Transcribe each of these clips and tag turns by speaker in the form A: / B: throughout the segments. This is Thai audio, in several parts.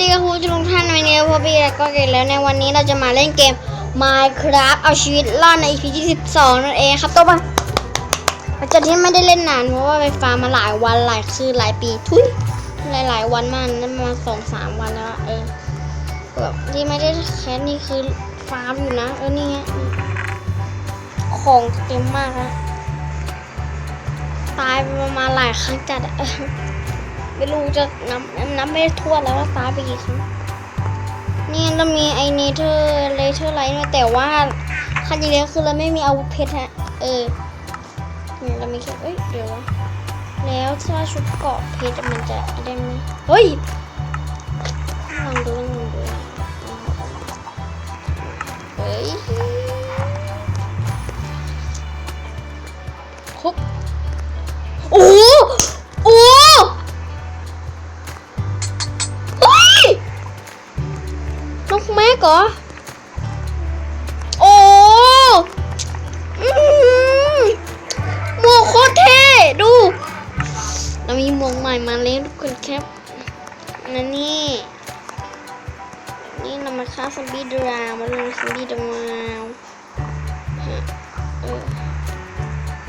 A: ดีครับคุณผู้ชมทุกท่านวันนี้พบพี่แล้วก็เกแล้วในวันนี้เราจะมาเล่นเกม Minecraft เอาชีวิตรอดใน EP ที่12นั่นเองครับตัวปะหลังจากที่ไม่ได้เล่นนานเพราะว่าไปฟาร์มมาหลายวันหลายคืนหลายปีทุยหลายหลายวันมากนั่นมาสองสามวันแล้วเออแบบที่ไม่ได้แค่นี่คือฟาร์มอยู่นะ เออนี่ไงของเต็มมากแล้วตายไปประมาณหลายครั้งจัดอะ ไม่รู้จะนับนับไม่ทั่วแล้วว่าตายไปกี่ครั้งนี่เรามีไอเนเธอร์เลเทอร์ไลท์แต่ว่าคันจริงแล้วคือเราไม่มีอาวุธเพชรฮะเออเรามีแค่เอ้ยเดี๋ยวนะแล้วถ้าชุดเกาะเพชรมันจะได้ไหมเฮ้ยลองดูลองดูเฮ้ยครบโอ้ เหรอ โอ้อื้อหือหมวกโคตรเท่ดู เรามีหมวกใหม่มาเล่นทุกคนครับนั่นนี่ นี่เรามาฆ่าซอมบี้ดราวมาลงซอมบี้ดราว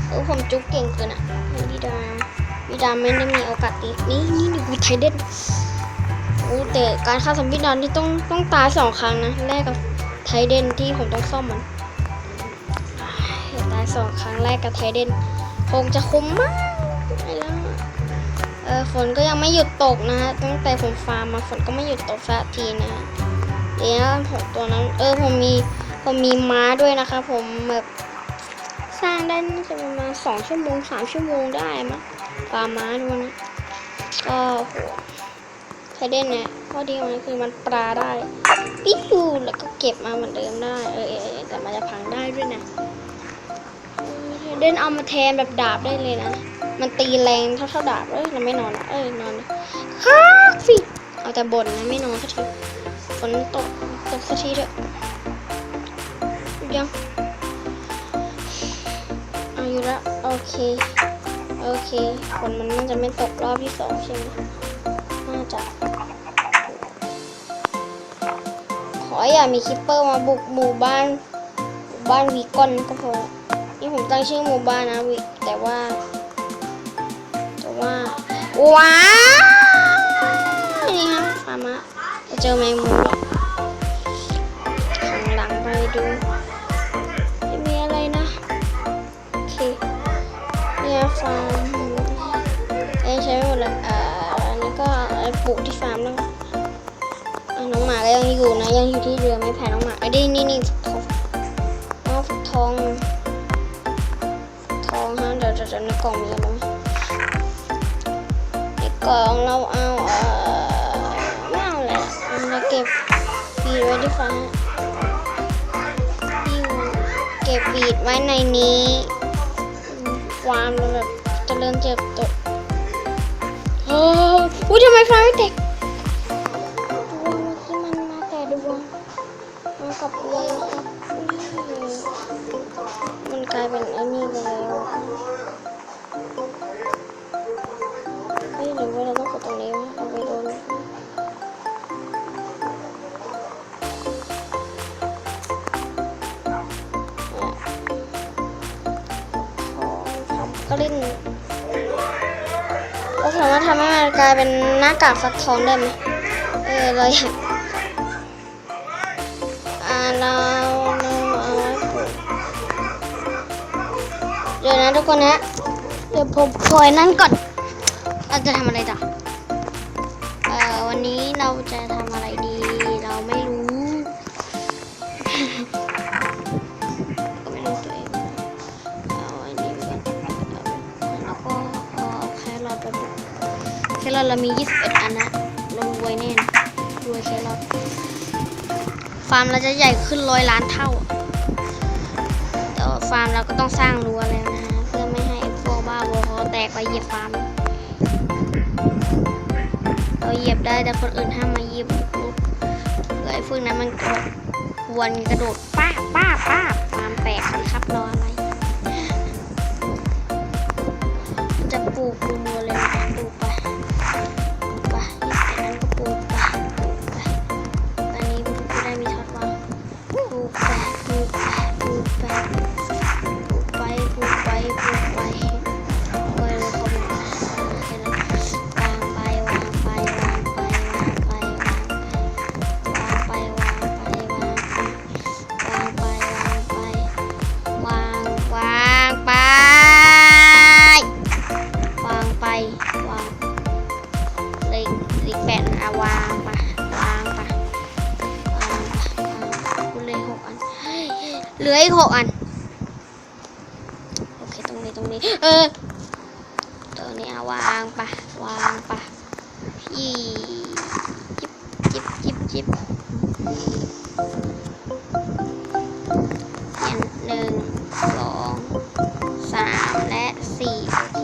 A: เออผมจุกเก่งเกินอะซอมบี้ดราวบีดาไม่ได้มีโอกาสตีนี่นี่ดูไทเดน อ้แต่การฆ่าซอมบี้ดอนที่ต้องต้องตายสองครั้งนะแรกกับไทเดนที่ผมต้องซ่อมมันตายสองครั้งแรกกับไทเดนคงจะคุ้มมากไปแล้วเออฝนก็ยังไม่หยุดตกนะฮะตั้งแต่ผมฟาร์มมาฝนก็ไม่หยุดตกสักทีนะฮะเดี๋ยวผมตัวนั้น เออผมมีผมมีม้าด้วยนะคะผมแบบสร้างได้น่าจะประมาณสองชั่วโมงสามชั่วโมงได้มั้งฟาร์มม้าด้วยนะก็โห ไทเดนเนี่ยข้อดีของมันคือมันปลาได้ปิ้วแล้วก็เก็บมาเหมือนเดิมได้ เออแต่มันจะพังได้ด้วยนะไทเดนเอามาแทนแบบดาบได้เลยนะ มันตีแรงเท่าเท่าดาบเอ้ยเราไม่นอนละเอ้ยนอนละฮักสิเอาแต่บ่นนะไม่นอนสักทีฝนตกตกสักทีเถอะยังเอาอยู่ละโอเค โอเคฝนมันน่าจะไม่ตกรอบที่สองใช่ไหม ออย่ามีคิปเปอร์มาบุกหมู่บ้านหมู่บ้านวีกอนก็พอนี่ผมตั้งชื่อหมู่บ้านนะวิแต่ว่า แต่ว่า ว้าวนี่ฮะฟาร์มะจะเจอแมงมุมแล้วข้างหลังไปดูไม่มีอะไรนะ โอเคเนี่ยฟาร์มเอ้ใช้ไปหมดเลยอ่าอันนี้ก็ปลูกที่ฟาร์มแล้ว หมาก็ยังอยู่นะ ยังอยู่ที่เรือไม่แพ้น้องหมาไอ้ยนี่นี่นี่ทองทอง ทองฮะเดี๋ยวเดี๋ยวเดี๋ยวในกล่องมีอะไรไหมในกล่องเราเอาเอ่อไม่เอาอะไรละเราเก็บบีดไว้ที่ฟ้าร์มอยู่เก็บบีดไว้ในนี้ฟามเราแบบเจริญเติบตโอ้อุ้ยทำไมฟ้าไม่แตก กับดวงนะครับมันกลายเป็นไอ้นี่ไปแล้วเฮ้ยหรือว่าเราต้องกดตรงนี้วะเอาไปโดนของทำกลิ้นเราสามารถทำให้มันกลายเป็นหน้ากากฟักทองได้ไหมเออเราอยาก เราเราเอาเดี๋ยวนะทุกคนนะ เดี๋ยวผมพลอยนั่นก่อน เราจะทำอะไรต่อเอ่อวันนี้เราจะทำอะไรดี เราไม่รู้ ก็ไม่รู้ตัวเองเอาอันนี้ก่อนแล้วก็เอาแครอทไปปลูกแครอทเรามี 21 อันนะ ฟาร์มเราจะใหญ่ขึ้นร้อยล้านเท่า แต่ฟาร์มเราก็ต้องสร้างรั้วแล้วนะฮะเพื่อไม่ให้พวกบ้าบอคอแตกไปเหยียบฟาร์ม เราเหยียบได้แต่คนอื่นห้ามมาเหยียบลูกเผื่อไอ้พวกนั้นมันกระวนกระโดดป้าป้าป้าฟาร์มแตกค่ะ เหลืออีกหกอัน โอเค ตรงนี้ตรงนี้ เออตัวนี้เอาวางปะวางปะพี่จิบจิบจิบจิบเนี่ยหนึ่งสองสามและสี่โอเค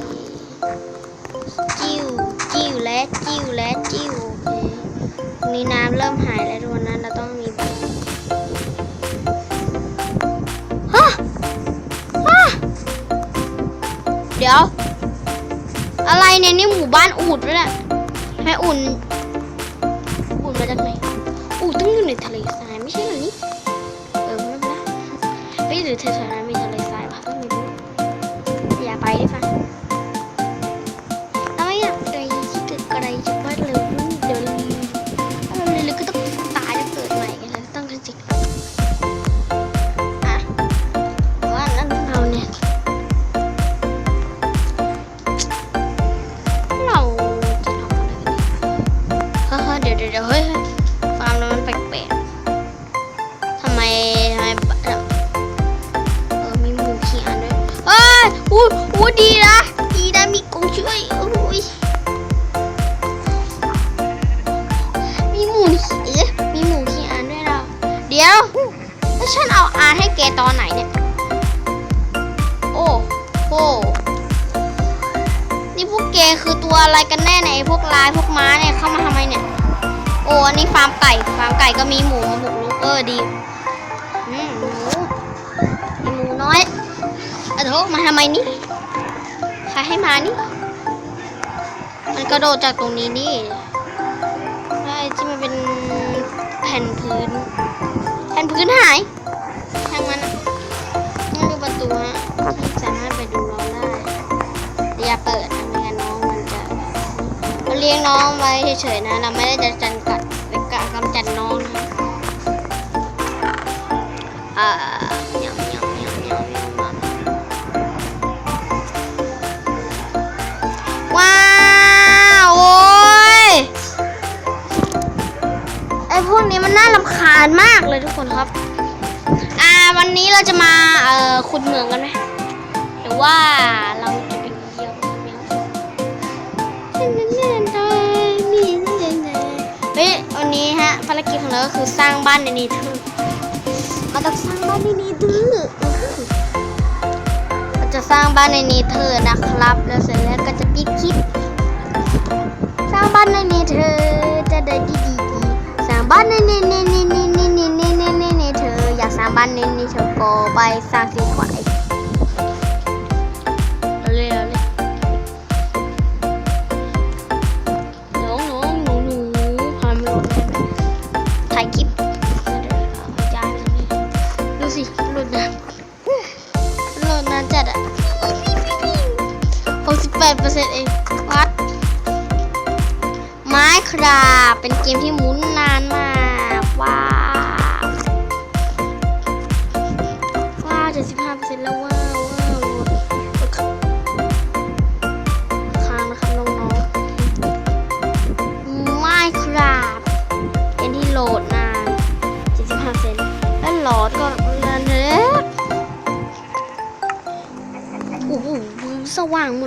A: จิ้วจิ้วและจิ้วและจิ้วโอเคตรงนี้น้ำเริ่มหายแล้ว บ้านอูดด้วยแหละให้อุ่น อุ่นมาจากไหนอูดต้องอยู่ในทะเลทรายไม่ใช่เหรอนี่เออไม่เป็นไรเฮ้ยหรือแถวๆนั้นมีทะเลทราย ฉันเอาอาให้แกตอนไหนเนี่ย โอ้โหนี่พวกแกคือตัวอะไรกันแน่เนี่ยไอ้พวกลายพวกม้าเนี่ยเข้ามาทำไมเนี่ย โอ้อันนี้ฟาร์มไก่ ฟาร์มไก่ก็มีหมูมาบุกรุกเออดีอืมหมูมีหมูน้อยอะโถมาทำไมนี่ใครให้มานี่ มันกระโดดจากตรงนี้นี่แล้วไอ้ที่มันเป็นแผ่นพื้น แผ่นพื้นหาย เลี้ยงน้องไว้เฉยๆนะ เราไม่ได้จะจันกัดหรือกะกำจัดน้องนะอ่าเมียวเมียวเมียวเมียวเมียวมาว้าวโอ้ยไอพวกนี้มันน่ารำคาญมากเลยทุกคนครับ อ่าวันนี้เราจะมาเอ่อขุดเหมืองกันไหมหรือว่า กิลของเราก็คือสร้างบ้านในนี้ดื้อเราต้องสร้างบ้านในนี้ดื้อเราจะสร้างบ้านในนี้เธอนะครับ แล้วเสร็จแล้วก็จะปิดคลิป สร้างบ้านในนี้เธอจะได้ดีดีสร้างบ้านในนี้ในนีนีนีนี้ในนี้ในนี้เธออยากสร้างบ้านในนี้เธอก็ไปสร้างสิก่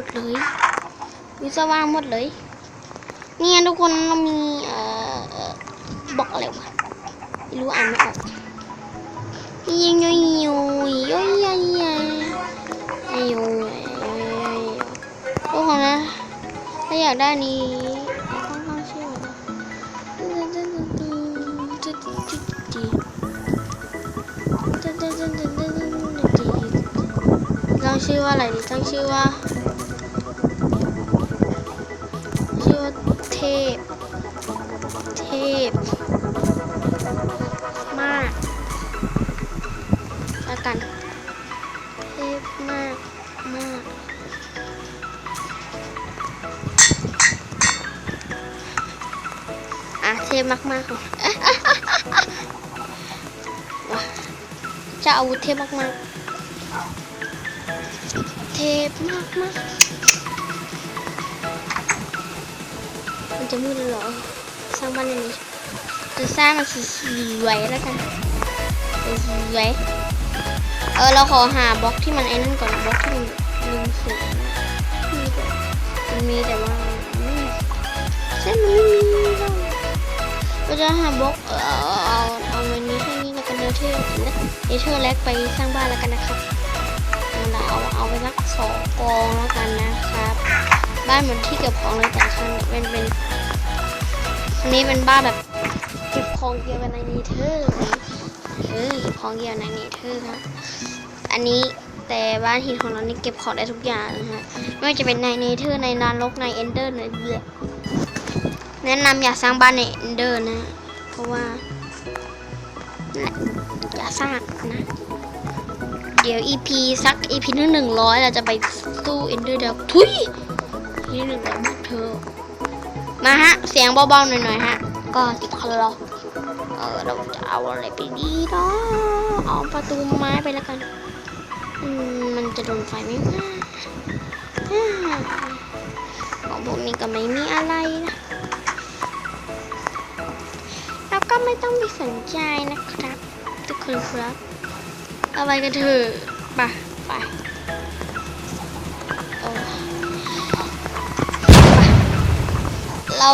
A: ดเลยวิสว่างหมดเลย เนี่ยทุกคนเรามีเอ่อบอกอะไรวะไม่รู้อ่านไม่ออกยิงยุยยุยยุยยุยยุยยุยยุยทุกคนนะถ้าอยากได้นี้ค่อนข้างชื่อตั้งชื่อว่าอะไรดีตั้งชื่อว่า พ เทพ มากแล้วกัน เทพมากมากอะเทพมากๆค่ะว้าจะอาวุธเทพมากๆเทพมากๆ มันจะมืดหรอ สร้างบ้านในนี้จะสร้างมันสวยๆแล้วกันสวยเออเราขอหาบล็อกที่มันไอ้นั่นก่อนบล็อกที่มันลืมสูงมันมีแต่ว่าไม่มีเส้นมันไม่มีเราเราจะหาบล็อกเออเอาเอาเอาเงินนี้แค่นี้แล้วกันเนเธอร์เนเธอร์แลกไปสร้างบ้านแล้วกันนะครับเราเอาเอาไปสักสองกองแล้วกันนะครับ บ้านเหมือนที่เก็บของเลยแต่ครั้นเป็นเป็นอันนี้เป็นบ้านแบบเก็บของเกี่ยวกับในเนเธอเลยเฮ้ยเก็บของเกี่ยวกับในเนเธอร์ครับอันนี้แต่บ้านหินของเรานี่เก็บของได้ทุกอย่างนะฮะไม่ว่าจะเป็นในเนเธอร์ในนรกในเอนเดอร์ในเรือแนะนำอย่าสร้างบ้านในเอนเดอร์นะ เพราะว่าอย่าสร้างนะเดี๋ยว EP สัก EP ที่หนึ่งร้อยเราจะไปสู้เอนเดอร์เดทุย ที่หนึ่งร้อยบอกเธอ มาฮะ เสียงเบาๆหน่อยๆฮะ ก็ติดคอเราเออเราจะเอาอะไรไปดีเนาะเอาประตูไม้ไปแล้วกัน อืมมันจะโดนไฟไหมนะอ่าของพวกนี้ก็ไม่มีอะไรนะแล้วก็ไม่ต้องไปสนใจนะครับ ทุกคนครับ เอาไปกันเถอะไปไป เรา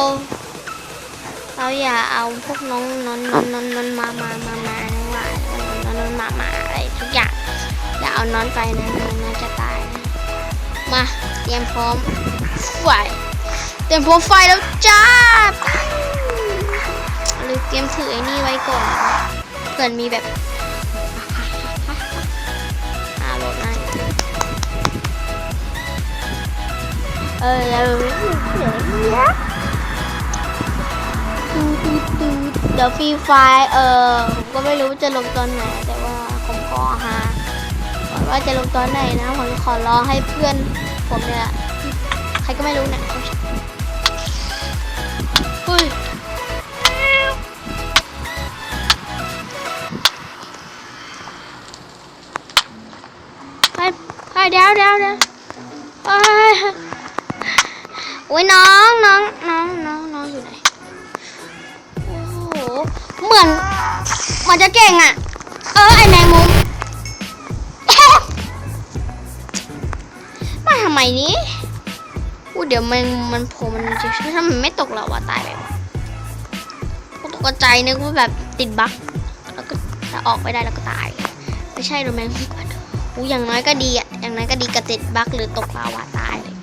A: เราอย่าเอาพวกน้องนอนนอนนอนนอนมามามามาทั้งหลานอนนอนมามาอะไรทุกอย่างอย่าเอานอนไปนะนอนจะตายนะมาเตรียมพร้อมไฟเตรียมพร้อมไฟแล้วจ้าหรือเตรียมถือไอ้นี่ไว้ก่อนเกิดมีแบบหารถนะเออแล้วเดี๋ยวฟรีไฟเออผมก็ไม่รู้จะลงตอนไหน แต่ว่าผมขอหาก่อนว่าจะลงตอนไหนนะผมขอรอให้เพื่อนผมเนี่ยใครก็ไม่รู้เนี่ยเฮ้ยไปไปเดี๋ยวเดี๋ยวเดี๋ยวไปโอ้ยน้องน้องน้องน้อง เหมือนเหมันจะเก่งอะ เออไอแมงมุมมาทำไมนี้อู้เดี๋ยวแมงมันโผล่มันจะถ้ามันไม่ตกเราว่าตายไปวะก็ตกใจนึกว่าแบบติดบั๊กแล้วก็ถ้าออกไม่ได้แล้วก็ตาย ไม่ใช่หรอแมงมุมก่อนอู้อย่างน้อยก็ดีอะอย่างน้อยก็ดีกระติดบั๊กหรือตกลาวาตายเลย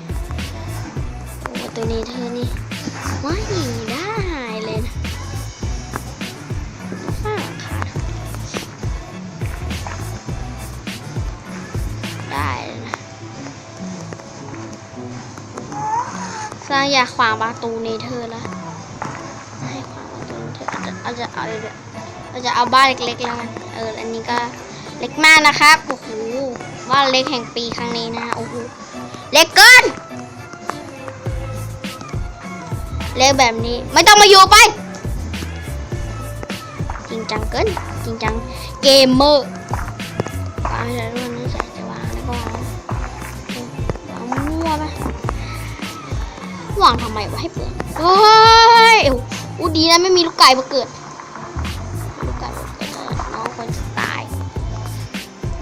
A: โอ้ตัวนี้เธอนี่ว่ายได้ ได้นะสร้างอย่าขวางประตูเนเธอละให้ขวางประตูเธอร์อาจะเอาจะเอาเราจะเอาบ้านเล็กๆแล้วกันเอออันนี้ก็เล็กมากนะครับโอ้โหว่าเล็กแห่งปีครั้งนี้นะโอ้โหเล็กเกินเล็กแบบนี้ไม่ต้องมาอยู่ไปจริงจังเกินจริงจังเกมเมอร์วางอะไรด้วางทำไมวะให้เปลืองเฮ้ยอู้ดีนะไม่มีลูกไก่มาเกิด ลูกไก่มาเกิดน้องคนจะตาย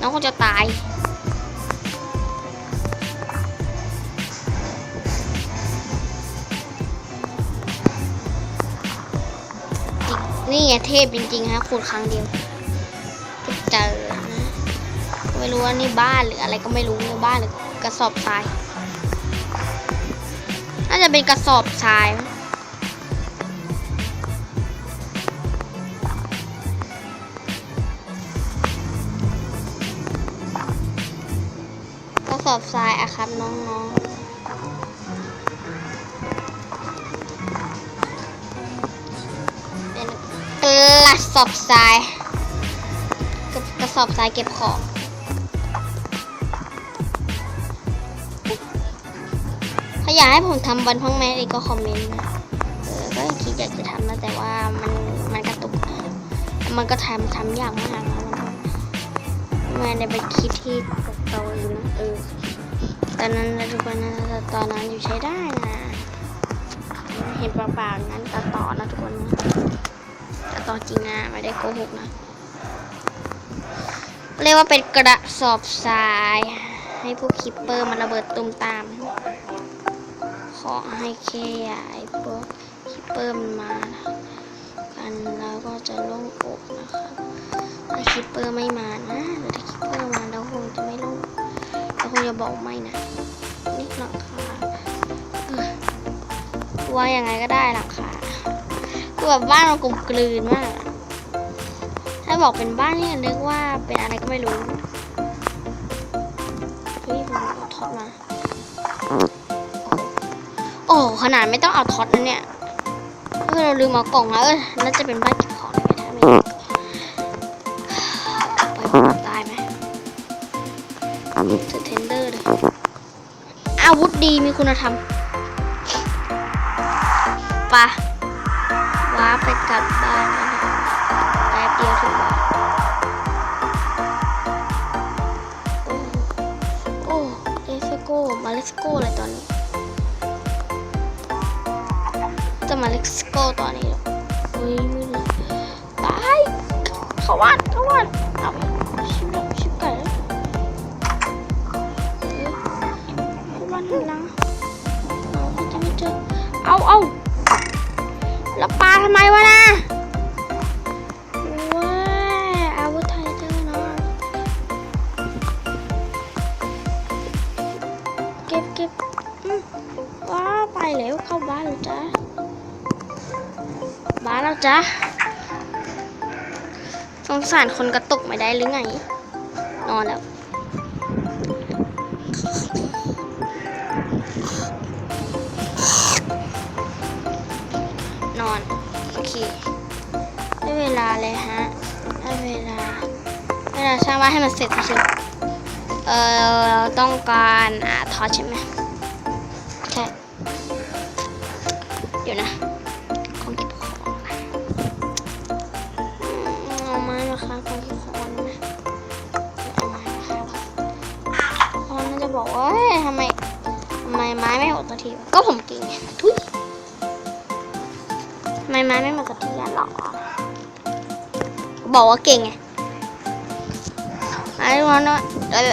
A: น้องคงจะตายนี่ไงเทพจริงๆฮะขุดครั้งเดียวเจอนะไม่รู้ว่านี่บ้านหรืออะไรก็ไม่รู้เนี่ยบ้านหรือกระสอบทรายาจะเป็นกระสอบทราย กระสอบทรายอะครับน้องๆเป็นกระสอบทรายกระกระสอบทรายเก็บของ อยากให้ผมทำวันพังแม่อีกก็คอมเมนต์นะเออก็คิดอยากจะทำนะแต่ว่ามันมันกระตุก มันก็ทำทำยากมากนะมันไม่ได้ไปคิดที่ตกโตอยู่นะเออตอนนั้นทุกคนนะตอนนั้นอยู่ใช้ได้นะเห็นเปล่าๆนั้นตัดต่อนะทุกคนนะตัดต่อจริงนะไม่ได้โกหกนะเรียกว่าเป็นกระสอบทราย ให้พวกคิปเปอร์มันระเบิดตุมตาม อให้แค่อย่าไอ้พวกคิปเปอร์มันมากันแล้วก็จะโล่งอกนะครับถ้าคิปเปอร์ไม่มานะแต่ถ้าคิปเปอร์มาเราคงจะไม่โล่งเราคงจะบอกไม่นะนี่หลังคาว่ายังไงก็ได้หลังคาคือแบบบ้านมันกลมกลืนมากถ้าบอกเป็นบ้านนี่นึกว่าเป็นอะไรก็ไม่รู้เฮ้ยผมเอาท็อตมา โอ้ขนาดไม่ต้องเอาท็อตนะเนี่ยเออเราลืมเอากล่องแล้วเออน่าจะเป็นบ้านเก็บของนะถ้ไม่ไตายไหมถือเทนเดอร์เลยอาวุธดีมีคุณธรรมปะว้าไปกลับบ้านนะแป๊บเดียวถึงบ้านโอ้เลสโก้มาเลสโก้เลยตอนนี้ จะมาเล็กสโกตอนนี้หรออุ้ยมืดเลยตายเขาวาดเขาวาดเอาชิบชิบไก่แล้วเขาวัดหันหลังเอาเขาจะไม่เจอเอาเอาแล้วปลาทำไมวะ สารคนกระตุกไม่ได้หรือไง นอนแล้ว นอน โอเค ได้เวลาเลยฮะ ได้เวลา เวลาสร้างบ้านให้มันเสร็จจริงเอ่อเราต้องการอ่าทอใช่ไหมใช่ เดี๋ยวนะักทีก็ผมเก่งไงทุยไมไม้ไม่หมาสักทีอะหรอบอกว่าเก่งไงไอ้วันนั้น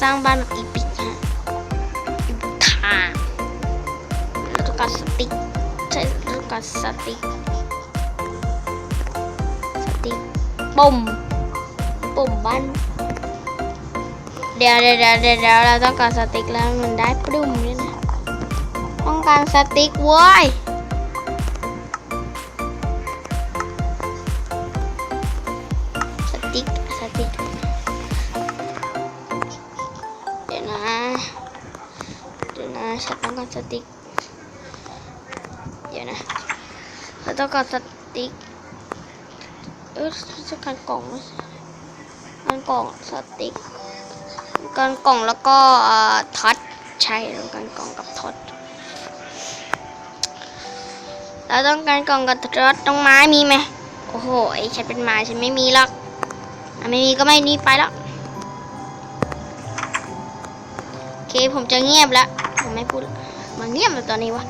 A: สร้างบ้านแบบอีพิกฮะอีพิกทางเราต้องการสติ๊กใช่เราต้องการสติ๊กสติ๊กปุ่มปุ่มบ้านเดี๋ยวเดี๋ยวเดี๋ยวเดี๋ยวเราต้องการสติ๊กแล้วมันได้ปรุ้มด้วยนะต้องการสติ๊กเว้ย ติ๊ก เดี๋ยวนะ เราต้องการสติ๊ก เออจะการกล่องการกล่องสติ๊ก การกล่องแล้วก็ท็อตใช่เราการกล่องกับท็อตเราต้องการกล่องกับท็อตตรงไม้มีไหมโอ้โห ไอฉันเป็นไม้ฉันไม่มีหรอกอะไม่มีก็ไม่นี่ไปแล้วโอเค ผมจะเงียบแล้ว ผมไม่พูดละ มันเงียบเลยตอนนี้วะ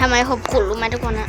A: ทำไมผมขุดรู้ไหมทุกคนอะ